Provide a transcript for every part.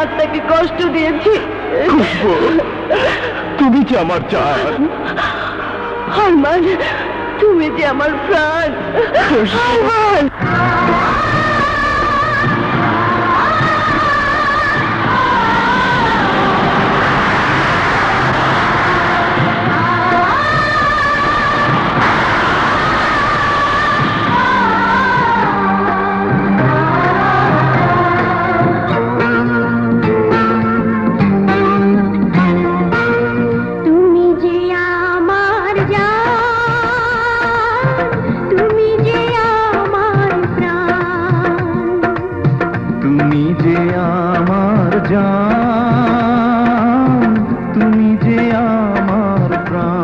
আত্মাকে কষ্ট দিয়েছি। তুমি যে আমার চান হনুমান তুমি যে আমার প্রাণ। হরমান আমার প্রাণ।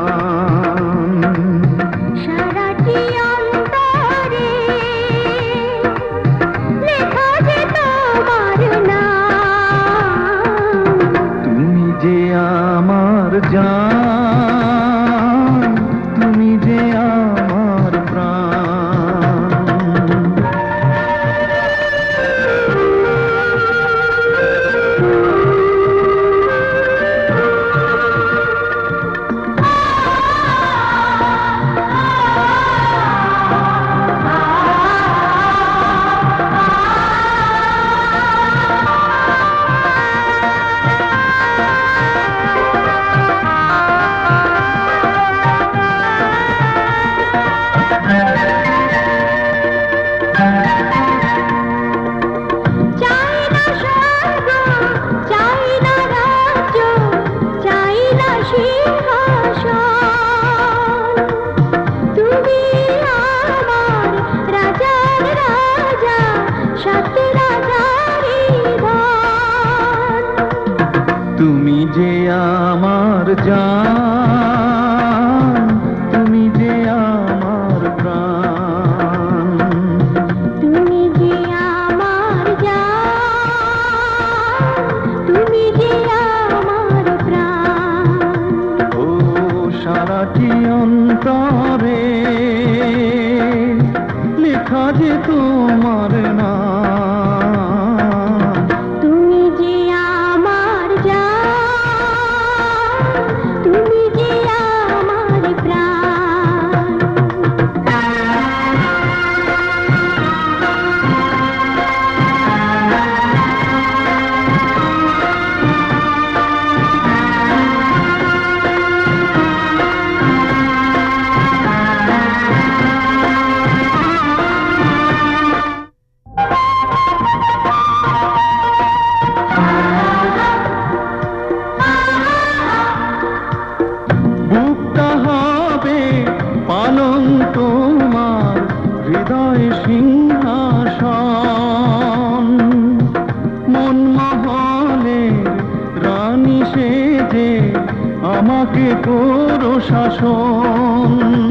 জান তুমি যে আমার প্রাণ। তুমি যে আমার জান তুমি যে আমার প্রাণ। ও সারাটি অন্তরে লেখা যে তোমার নাম। তোমাকে করো শাসন?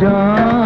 जाऊँ